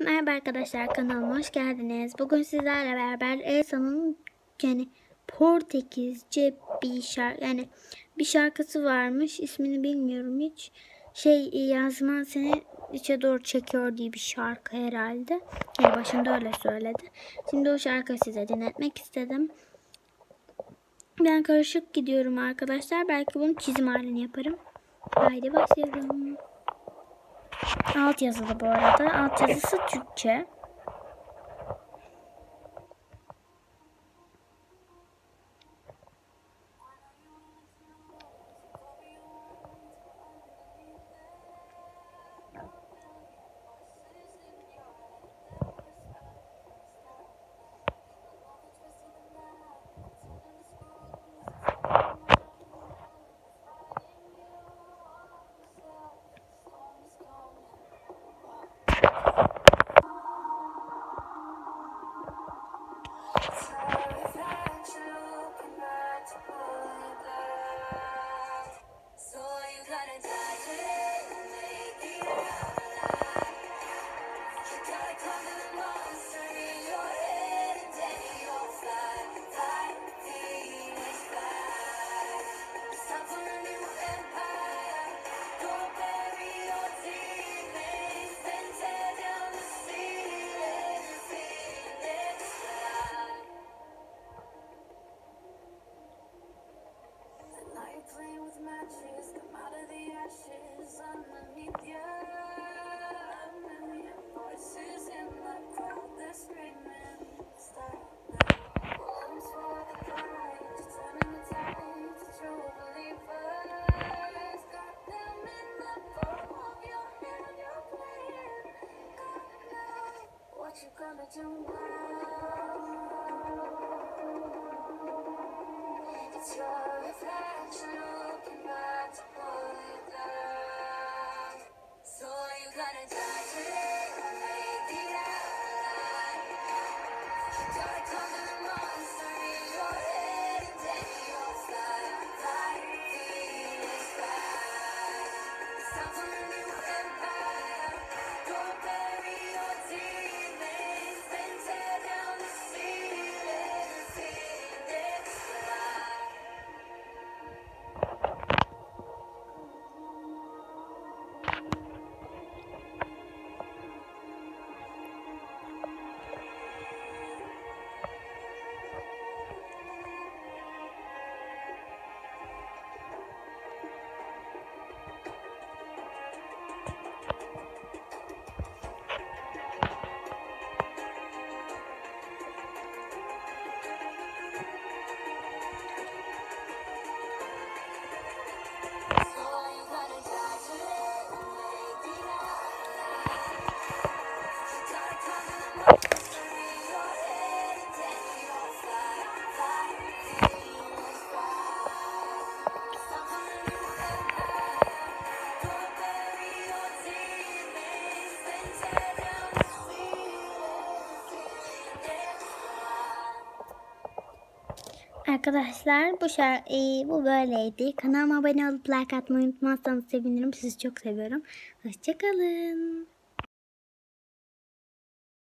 Merhaba arkadaşlar kanalıma hoş geldiniz. Bugün sizlerle beraber Elsa'nın yani Portekizce bir şarkı yani bir şarkısı varmış. İsmini bilmiyorum hiç. Şey yazman seni içe doğru çekiyor diye bir şarkı herhalde. Yani başında öyle söyledi. Şimdi o şarkıyı size dinletmek istedim. Ben karışık gidiyorum arkadaşlar. Belki bunu çizim halini yaparım. Haydi başlayalım. Alt yazılı bu arada. Alt yazısı Türkçe. Come out of the ashes underneath you. Voices in the crowd, they're screaming, for the the tide to true believers. Them in the palm of your hand, you're playing. What you gonna do now. It's your reflection that's Arkadaşlar bu şarkı bu böyleydi. Kanalıma abone olup like atmayı unutmazsanız sevinirim. Sizi çok seviyorum. Hoşçakalın.